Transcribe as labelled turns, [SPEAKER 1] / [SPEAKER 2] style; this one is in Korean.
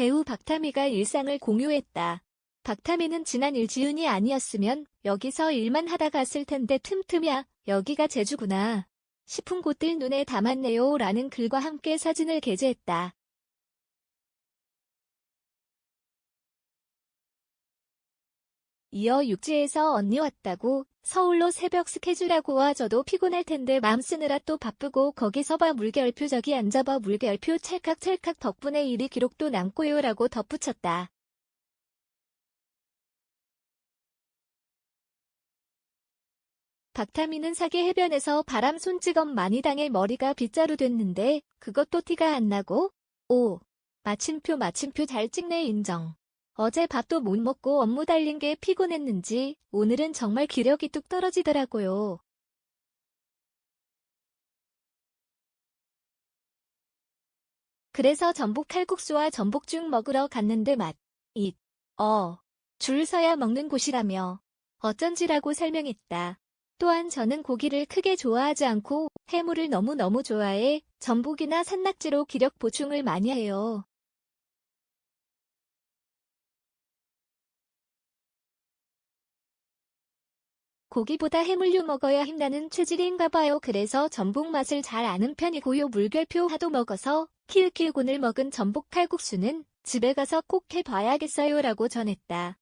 [SPEAKER 1] 배우 박타미가 일상을 공유했다. 박타미는 지난 일 지훈이 아니었으면 여기서 일만 하다 갔을 텐데 틈틈이야 여기가 제주구나 싶은 곳들 눈에 담았네요 라는 글과 함께 사진을 게재했다. 이어 육지에서 언니 왔다고 서울로 새벽 스케줄하고 와 저도 피곤할 텐데 마음 쓰느라 또 바쁘고 거기서 봐 물결표 저기 앉아봐 물결표 찰칵찰칵 덕분에 일이 기록도 남고요 라고 덧붙였다. 박타미는 사계 해변에서 바람 손찌검 많이 당해 머리가 빗자루 됐는데 그것도 티가 안 나고 오 마침표 마침표 잘 찍네 인정. 어제 밥도 못 먹고 업무 달린 게 피곤했는지 오늘은 정말 기력이 뚝 떨어지더라고요. 그래서 전복 칼국수와 전복죽 먹으러 갔는데 맛, 잇, 어, 줄 서야 먹는 곳이라며 어쩐지라고 설명했다. 또한 저는 고기를 크게 좋아하지 않고 해물을 너무너무 좋아해 전복이나 산낙지로 기력 보충을 많이 해요. 고기보다 해물류 먹어야 힘나는 체질인가 봐요. 그래서 전복 맛을 잘 아는 편이고요. 물결표 하도 먹어서 키읔키읔 오늘 먹은 전복 칼국수는 집에 가서 꼭 해봐야겠어요. 라고 전했다.